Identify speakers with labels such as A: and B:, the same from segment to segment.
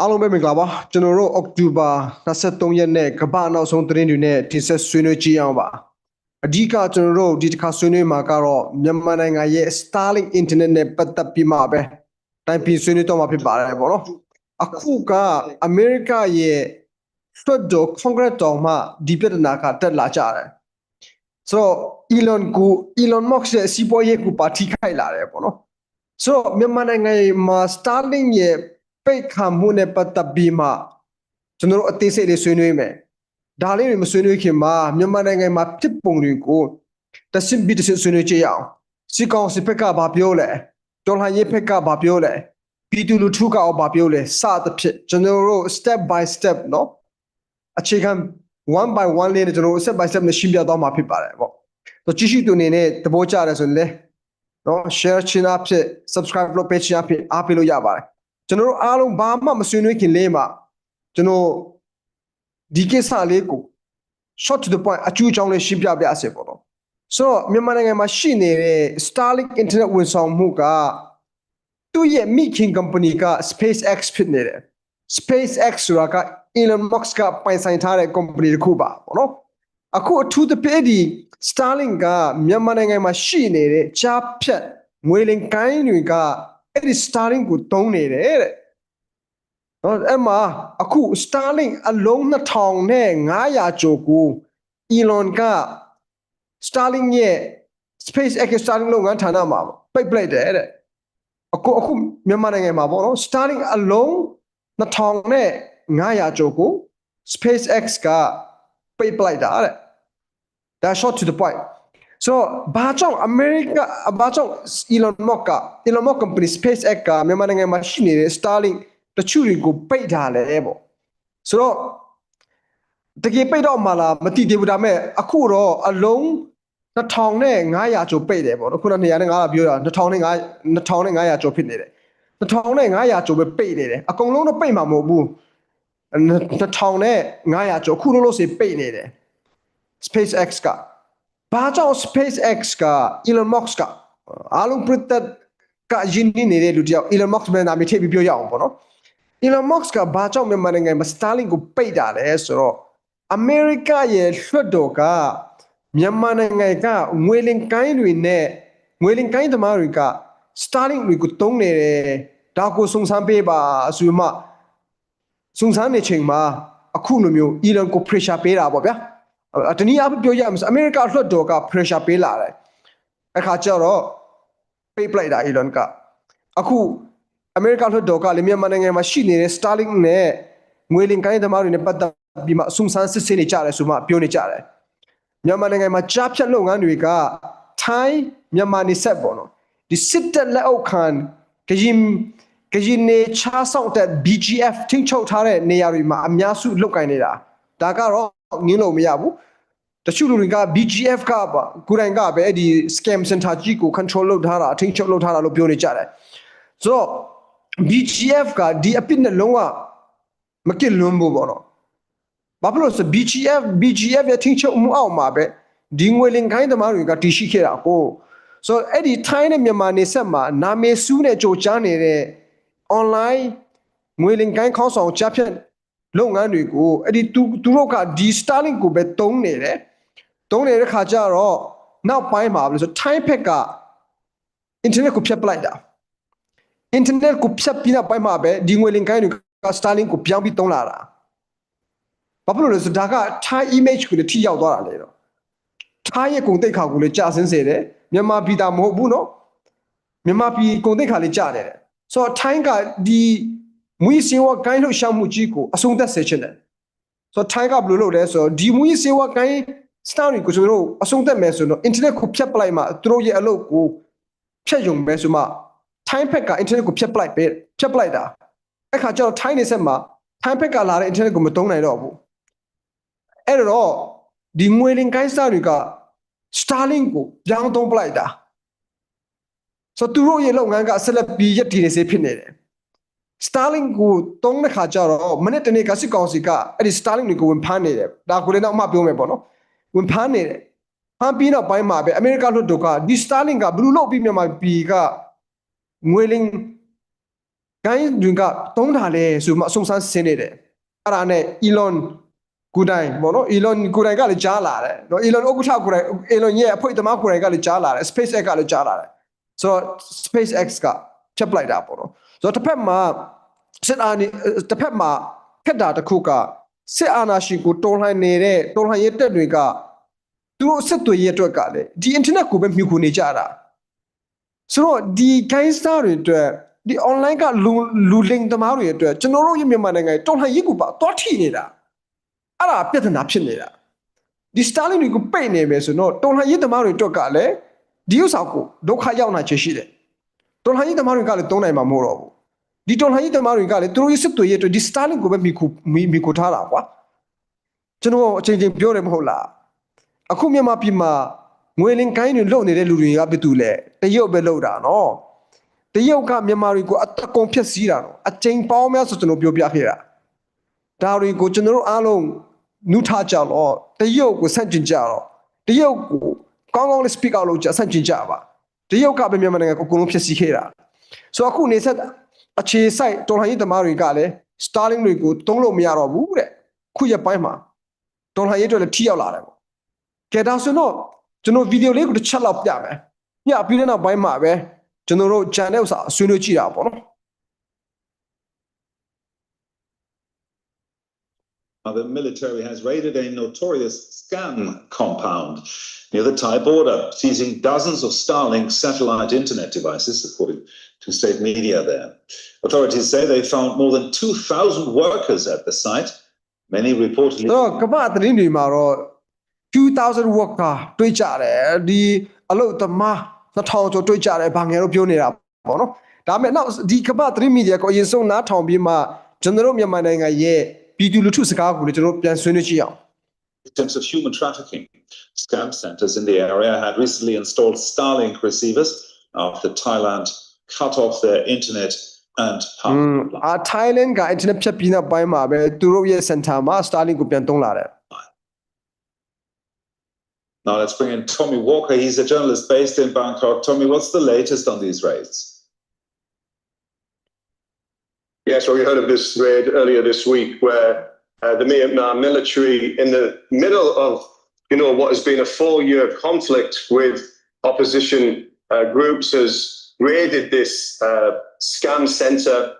A: အားလုံးပဲမင်္ဂလာပါကျွန်တော်တို့အောက်တိုဘာ23ရက်နေ့ကမ္ဘာနောက်ဆုံးသတင်းတွေနဲ့တင်ဆက်ဆွေးနွေးကြည့်အောင်ပါအဓိကကျွန်တော်တို့ဒီတစ်ခါဆွေးနွေးမှာကတော့မြန်မာနိုင်ငံရဲ့ Starlink Internet နဲ့ပတ်သက်ပြီးမှပဲတိုင်ပင်ဆွေးနွေးတော့မှာဖြစ်ပါတယ်ပေါ့နော်အခုကအမေရိကရဲ့ဆွတ်တော် Congress တော်မှဒီပြဿနာကတက်လာကြတယ်ဆိုတော့ Elon ကို Elon Musk ရဲ့စီးပွားရေးကိုပါထိခိုက်လာတယ်ပေါ့နော်ဆိုတော့မြန်မာနိုင်ငံမှာ Starlink ရဲ့ ပိတ်ခါမှုနဲ့ပတ်သက်ပြီးမှကျွန်တော်တို့အသေးစိတ်လေးဆွေးနွေးမယ်ဒါလေးတွေမဆွေးနွေးခင်မှာမြန်မာနိုင်ငံမှာဖြစ်ပုံတွေကိုတဆင့်ပြီးတဆင့်ဆွေးနွေးကြရအောင်စီကောင်စစ်ဖက်ကဘာပြောလဲဒေါ်လာရေးဖက်ကဘာပြောလဲပြည်သူလူထုကဘာပြောလဲစသဖြင့်ကျွန်တော်တို့ step by step เนาะအခြေခံ one by one လေးနဲ့ကျွန်တော်တို့ step by step နဲ့ရှင်းပြသွားမှာဖြစ်ပါတယ်ပေါ့တော့ကြည့်ရှုသူအနေနဲ့သဘောကျတယ်ဆိုရင်လေနော် share ချင်အဖြစ် subscribe လုပ်ပေးချင်အဖြစ်အားပေးလို့ရပါတယ် ကျွန်တော်တို့အားလုံးဘာမှမဆွေးနွေးခင်လေးမှာကျွန်တော်ဒီကိစ္စလေးကို short to the point အကျိုးအကြောင်းလေးရှင်းပြပြစေပေါ့နော်ဆိုတော့မြန်မာနိုင်ငံမှာရှိနေတဲ့ Starlink internet ဝန်ဆောင်မှုကသူ့ရဲ့မိခင် company က SpaceX ဖြစ်နေတယ် SpaceX ဆိုတာက Elon Musk ကပိုင်ဆိုင်ထားတဲ့ company တစ်ခုပါပေါ့နော်အခုအထူးသဖြင့်ဒီ Starlink ကမြန်မာနိုင်ငံမှာရှိနေတဲ့ကြားဖြတ်ငွေလင်ကိုင်းတွေက အဲ့ဒီ Starlink ကိုတုံးနေတယ်တဲ့နော်အဲ့မှာအခု Starlink အလုံး2500ကျော်ကို Elon က Starlink ရဲ့ SpaceX Starlink လုပ်ငန်းဌာနမှာပိတ်ပလိုက်တယ်တဲ့အခုအခုမြန်မာနိုင်ငံမှာပေါ့နော် Starlink အလုံး2500ကျော်ကို SpaceX ကပိတ်ပလိုက်တာတဲ့ဒါ short to the point ဆိုတော့ဘာကြောင့်အမေရိကဘာကြောင့် Elon Musk က Elon Musk company SpaceX ကမြန်မာနိုင်ငံမှာရှိနေတဲ့ Starlink တချို့တွေကိုပိတ်ထားလဲပေါ့ဆိုတော့တကယ်ပိတ်တော့မှလားမသိသေးဘူးဒါပေမဲ့အခုတော့အလုံး2500ကျော်ပိတ်တယ်ပေါ့နော်ခုန200ပြောတာ2500 2500ကျော်ဖြစ်နေတယ်2500ကျော်ပဲပိတ်နေတယ်အကုန်လုံးတော့ပိတ်မှာမဟုတ်ဘူး2500ကျော်ခုလုံးလို့စီပိတ်နေတယ် SpaceX က ဘာကြောင့် SpaceX က Elon Musk ကအားလုံးပြတ်တက်ကယင်းနေနေတဲ့လူတယောက် Elon Musk ပဲနာမည်ထည့်ပြီးပြောရအောင်ပေါ့နော် Elon Musk ကဘာကြောင့်မြန်မာနိုင်ငံမှာ Starlink ကိုပိတ်တာလဲဆိုတော့ America ရဲ့လွှတ်တော်ကမြန်မာနိုင်ငံကငွေလင်ကိုင်းတွေနဲ့ငွေလင်ကိုင်းသမားတွေက Starlink တွေကိုတုံးနေတယ်ဒါကိုစုံစမ်းပေးပါဆိုမှစုံစမ်းနေချိန်မှာအခုလိုမျိုး Elon ကို pressure ပေးတာပေါ့ဗျာ တနည်းအားဖြင့်ပြောရမယ်ဆိုအမေရိကလွှတ်တော်က pressure ပေးလာတယ်အခါကျတော့ပေးပလိုက်တာ Elon ကအခုအမေရိကလွှတ်တော်ကလည်းမြန်မာနိုင်ငံမှာရှိနေတဲ့ Starlink နဲ့ငွေလင်ကိုင်းသမားတွေနဲ့ပတ်သက်ပြီးမှစုံစမ်းစစ်ဆေးနေကြတယ်ဆိုမှပြောနေကြတယ်မြန်မာနိုင်ငံမှာကြားဖြတ်လုပ်ငန်းတွေကထိုင်းမြန်မာနေဆက်ပေါ့နော်ဒီစစ်တပ်လက်အောက်ခံကရင်ကရင်နေချားဆောင်တဲ့ BGF ထိန်းချုပ်ထားတဲ့နေရာတွေမှာအများစုလုတ်ကင်နေတာဒါကတော့ ငင်းလို့မရဘူးတချို့လူတွေက BGF ကပါကိုယ်တိုင်ကပဲအဲ့ဒီ scam center ကြီးကို control လုပ်ထားတာအထင်ချုပ်လုပ်ထားတာလို့ပြောနေကြတယ်ဆိုတော့ BGF ကဒီအပစ်နဲ့လုံးဝမကစ်လွန်းဘူးပေါ့နော်ဘာဖြစ်လို့လဲဆို BGF BGF ရဲ့ထင်ချုပ်မှုအောက်မှာပဲဒီငွေလင်ခိုင်းသမားတွေကတည်ရှိခဲ့တာကိုဆိုတော့အဲ့ဒီထိုင်းနဲ့မြန်မာနေဆက်မှာနာမည်စူးနဲ့ကြိုကြားနေတဲ့ online ငွေလင်ကိုင်းခေါင်းဆောင်ကြားဖြတ် လုပ်ငန်းတွေကိုအဲ့ဒီသူသူတို့ကဒီ Starlink ကိုပဲတုံးနေတယ်တုံးနေတဲ့ခါကျတော့နောက်ပိုင်းမှာဘယ်လိုဆို Time Pack က internet ကိုဖြတ်ပလိုက်တာ internet ကိုဖြတ်ပြီးနောက်ပိုင်းမှာပဲဒီငွေလင်ကိုင်းတွေက Starlink ကိုပြောင်းပြီးတုံးလာတာဘာဖြစ်လို့လဲဆိုဒါက Thai image ကိုလည်းထိရောက်သွားတာလေတော့ Thai ရဲ့ဂုဏ်သိက္ခာကိုလည်းကြာဆင်းစေတယ်မြန်မာပြည်သားမဟုတ်ဘူးနော်မြန်မာပြည်ဂုဏ်သိက္ခာလည်းကြာနေတယ်ဆိုတော့ Thai ကဒီ မွေးစင်ဝကိုင်းလှုပ်ရှားမှုကြီးကိုအဆုံးသတ်စေချင်တယ်ဆိုတော့ Thai ကဘယ်လိုလုပ်လဲဆိုတော့ဒီမွေးစင်ဝကိုင်း star ကိုကျွန်တော်တို့အဆုံးသတ်မယ်ဆိုတော့ internet ကိုဖြတ်ပလိုက်မှသူတို့ရဲ့အလုပ်ကိုဖြတ်ယုံပဲဆိုမှ time pack က internet ကိုဖြတ်ပလိုက်ပဲဖြတ်ပလိုက်တာအဲ့ခါကျတော့ time နေဆက်မှာ time pack ကလာတဲ့ internet ကိုမသုံးနိုင်တော့ဘူးအဲ့တော့ဒီငွေလင်ကိုင်း star တွေက starlink ကိုပြောင်းသုံးပလိုက်တာဆိုတော့သူတို့ရဲ့လုပ်ငန်းကဆက်လက်ပြီးရက်တည်နေစေဖြစ်နေတယ် Starlink ကိုတုံးတဲ့ခါကျတော့မနေ့တနေ့ကစစ်ကောင်စီကအဲ့ဒီ Starlink တွေကိုဝင်ဖမ်းနေတယ်ဒါကိုလည်းတော့အမှပြောမယ်ပေါ့နော်ဝင်ဖမ်းနေတယ်ဖမ်းပြီးတော့ပိုင်းမှာပဲအမေရိကလွှတ်တော်ကဒီ Starlink ကဘယ်လိုလုပ်ပြီးမြန်မာပြည်ကငွေလင်းကိုင်းတွင်ကတုံးတာလဲဆိုမှအဆုံးစမ်းဆင်းနေတယ်အဲ့ဒါနဲ့ Elon ကိုတိုင်ပေါ့နော် Elon ကိုတိုင်ကလည်းကြားလာတယ်နော် Elon ဥက္ကဋ္ဌကိုတိုင် Elon ရဲ့အဖွဲ့သမားကိုတိုင်ကလည်းကြားလာတယ် SpaceX ကလည်းကြားလာတယ်ဆိုတော့ SpaceX ကဖြတ်ပလိုက်တာပေါ့နော် ဆိုတော့တစ်ဖက်မှာစစ်အာဏာတစ်ဖက်မှာခက်တာတစ်ခုကစစ်အာဏာရှင်ကိုတော်လှန်နေတဲ့တော်လှန်ရေးတပ်တွေကသူတို့စစ်တွေရဲ့အတွက်ကလည်းဒီ internet ကိုပဲမြှူခုနေကြတာဆိုတော့ဒီ gangster တွေအတွက်ဒီ online ကလူလူလင်သမားတွေအတွက်ကျွန်တော်တို့ရဲ့မြန်မာနိုင်ငံတော်လှန်ရေးကိုပါတွားထိနေတာအဲ့ဒါပြဿနာဖြစ်နေတာဒီ Stalin တွေကိုပိတ်နေမယ်ဆိုတော့တော်လှန်ရေးသမားတွေအတွက်ကလည်းဒီဥစ္စာကိုဒုက္ခရောက်နိုင်ချေရှိတယ်တော်လှန်ရေးသမားတွေကလည်းတုံးနိုင်မှာမဟုတ်တော့ဘူး ဒီတော်လှန်ရေးသမားတွေကလည်းသူတို့ရဲ့စစ်တွေရဲ့အတွက်ဒီ Stalin ကိုပဲမိခုမိမိခုထားတာကွာကျွန်တော်အချိန်ချင်းပြောတယ်မဟုတ်လားအခုမြန်မာပြည်မှာငွေလင်ကိုင်းတွေလုံနေတဲ့လူတွေကဘယ်သူလဲတရုတ်ပဲလုံတာနော်တရုတ်ကမြန်မာတွေကိုအတကုံဖြက်စီးတာနော်အချိန်ပေါင်းများဆိုကျွန်တော်ပြောပြခဲ့တာဒါတွေကိုကျွန်တော်တို့အားလုံးနုထားကြတော့တရုတ်ကိုဆန့်ကျင်ကြတော့တရုတ်ကိုကောင်းကောင်းလေး speak out လုပ်ကြဆန့်ကျင်ကြပါတရုတ်ကပဲမြန်မာနိုင်ငံကိုအကုန်လုံးဖြက်စီးခဲ့တာဆိုတော့အခုနေဆက် အခြေဆိုင်တော်လှန်ရေးသမားတွေကလည်း Starling တွေကိုတုံးလို့မရတော့ဘူးတဲ့ခုရက်ပိုင်းမှာတော်လှန်ရေးအတွက်လည်းထိရောက်လာတယ်ပေါ့ကဲဒါဆိုတော့ကျွန်တော်ဗီဒီယိုလေးကိုတစ်ချက်လောက်ပြမယ်။ညပြီးတဲ့နောက်ပိုင်းမှာပဲကျွန်တော်တို့ဂျန်တဲ့ဥစ္စာဆွေးနွေးကြည့်တာပေါ့နော်
B: the military has raided a notorious scam compound near the Thai border, seizing dozens of Starlink satellite internet devices, according to state media there. Authorities say they found more than 2,000 workers at the site, many ။ reportedly
A: ဆိုတော့ကမ္ဘာသတင်းတွေမှာတော့2000 worker တွေ့ကြတယ်ဒီအလုပ်သမား2000ကျော်တွေ့ကြတယ်ဘာငယ်တော့ပြောနေတာပေါ့နော်။ဒါပေမဲ့နောက်ဒီကမ္ဘာသတင်းမီဒီယာကိုအရင်ဆုံးနားထောင်ပြီးမှကျွန်တော်တို့မြန်မာနိုင်ငံရဲ့ ပြည်သူလူထုစကားကိုလည်းကျွန်တော်တို့ပြန်ဆွေးနွေးကြည့်အောင်
B: victims of human trafficking. Scam centers in the area had recently installed Starlink receivers after Thailand cut off their internet and ။ power
A: อืม
B: supply.
A: အာ Thailand က internet ဖြတ်ပြီးနောက်ပိုင်းမှာပဲသူတို့ရဲ့ center မှာ Starlink ကိုပြန်သုံးလာတယ်
B: Now let's bring in Tommy Walker. He's a journalist based in Bangkok. Tommy, what's the latest on these raids?
C: Yes, well, we heard of this raid earlier this week where uh, the Myanmar military, in the middle of, you know, what has been a four-year conflict with opposition uh, groups, has raided this uh, scam center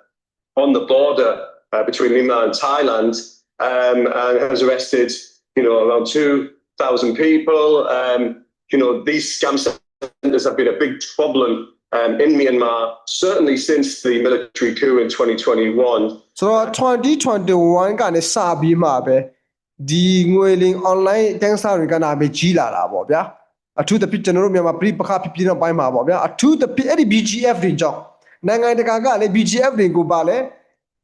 C: on the border uh, between Myanmar and Thailand um, and has arrested, you know, around 2,000 people. Um, you know, these scam centers have been a big problem um, in Myanmar, certainly since the military coup in 2021.
A: ဆိုတော့2021ကနေစပြီးမှပဲဒီငွေလင် online တန်းစားတွေကနာမည်ကြီးလာတာပေါ့ဗျာအထူးသဖြင့်ကျွန်တော်တို့မြန်မာပြည်ပခဖြစ်ပြီးတော့ပိုင်းမှာပေါ့ဗျာအထူးသဖြင့်အဲ့ဒီ BGF တွေကြောင့်နိုင်ငံတကာကလည်း BGF တွေကိုပါလဲ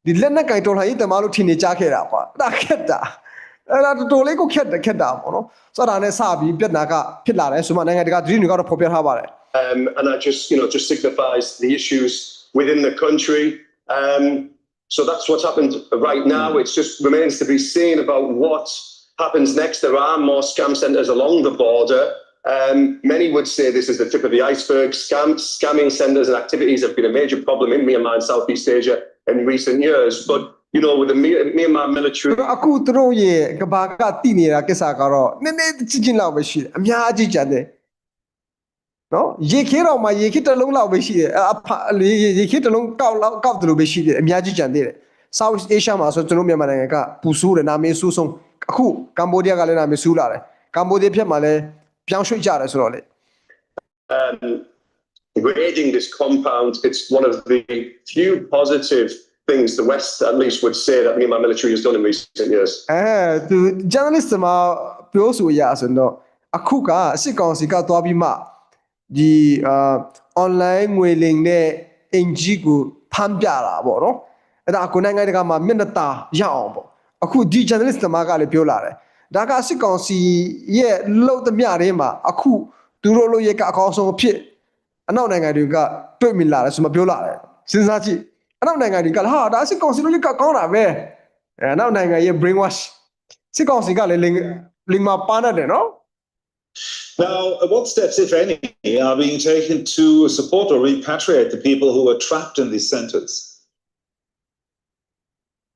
A: ဒီလက်နက်ကင်တော်လှန်ရေးတမားလို့ထင်နေကြခဲ့တာကွာအဲ့ဒါခက်တာအဲ့ဒါတော်တော်လေးကိုခက်တယ်ခက်တာပေါ့နော်ဆိုတော့ဒါနဲ့စပြီးပြဿနာကဖြစ်လာတယ်ဆိုမှနိုင်ငံတကာသတင်းတွေကတော့ဖော်ပြထားပါတယ်
C: Um, and that just, you know, just signifies the issues within the country. Um, so that's what's happened right now. It just remains to be seen about what happens next. There are more scam centers along the border. Um, many would say this is the tip of the iceberg. Scam, scamming centers and activities have been a major problem in Myanmar and Southeast Asia in recent years. But, you know, with the My- Myanmar military
A: အခုသူတို့ရဲ့ကဘာကတည်နေတာကိစ္စကတော့နည်းနည်းချင်းချင်းလောက်ပဲရှိတယ်အများကြီးကြံတယ် နော်ရေခေးတော့မှရေခေးတစ်လုံးလောက်ပဲရှိတယ်အဖလေရေခေးတစ်လုံးကောက်လောက်ကောက်တယ်လို့ပဲရှိတယ်အများကြီးကြံသေးတယ် South Asia မှာဆိုကျွန်တော်မြန်မာနိုင်ငံကပူဆိုးတယ်နာမည်ဆိုးဆုံးအခုကမ္ဘောဒီးယားကလည်းနာမည်ဆိုးလာတယ်ကမ္ဘောဒီးယားဖြတ်မှာလည်းပြောင်းရွှေ့ကြတယ်ဆိုတော့လေ
C: um, raiding this compound, it's one of the few positive things the West, at least, would say that Myanmar military has done in recent years.
A: အဲသူ journalist မှာပြောဆိုရဆိုတော့အခုကစစ်ကောင်စီကသွားပြီးမှ ဒီအာ online ငွေလိမ်နဲ့အင်ဂျီကိုဖမ်းပြတာပေါ့နော်အဲ့ဒါကိုနိုင်ငံတကာမှာမျက်နှာตาရအောင်ပေါ့အခုဒီ journalist တမကလည်းပြောလာတယ်ဒါကစစ်ကောင်စီရဲ့လုံသမျှတွေမှာအခုသူတို့လို့ရကအကောင်းဆုံးအဖြစ်အနောက်နိုင်ငံတွေကတွေ့မိလာတယ်ဆိုမှပြောလာတယ်စဉ်းစားကြည့်အနောက်နိုင်ငံတွေကလည်းဟာဒါစစ်ကောင်စီလို့ရကကောင်းတာပဲအဲအနောက်နိုင်ငံရဲ့ brain wash စစ်ကောင်စီကလည်းလင်လင်မှာပါနေတယ်နော်
B: Now, what steps, if any, are being taken to support or repatriate the people who were trapped in these centers?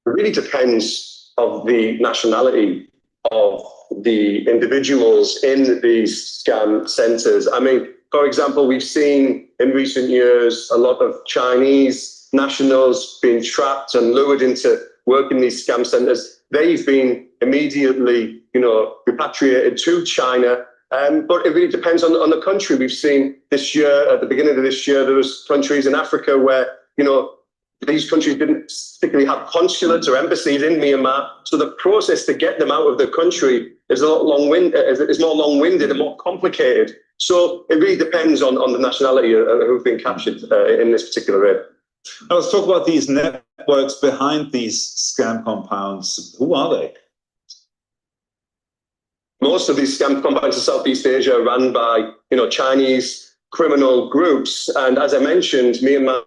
C: it really depends of the nationality of the individuals in these scam centers. I mean, for example, we've seen in recent years a lot of Chinese nationals being trapped and lured into work in these scam centers. They've been immediately, you know, repatriated to China. Um, but it really depends on, on the country. We've seen this year, at the beginning of this year, there was countries in Africa where, you know, these countries didn't particularly have consulates or embassies in Myanmar. So the process to get them out of the country is a lot long wind, is, more long-winded and more complicated. So it really depends on, on the nationality who've been captured uh, in this particular raid.
B: Now let's talk about these networks behind these scam compounds. Who are they?
C: Most of these scam compounds in Southeast Asia are run by, you know, Chinese criminal groups. And as I mentioned, Myanmar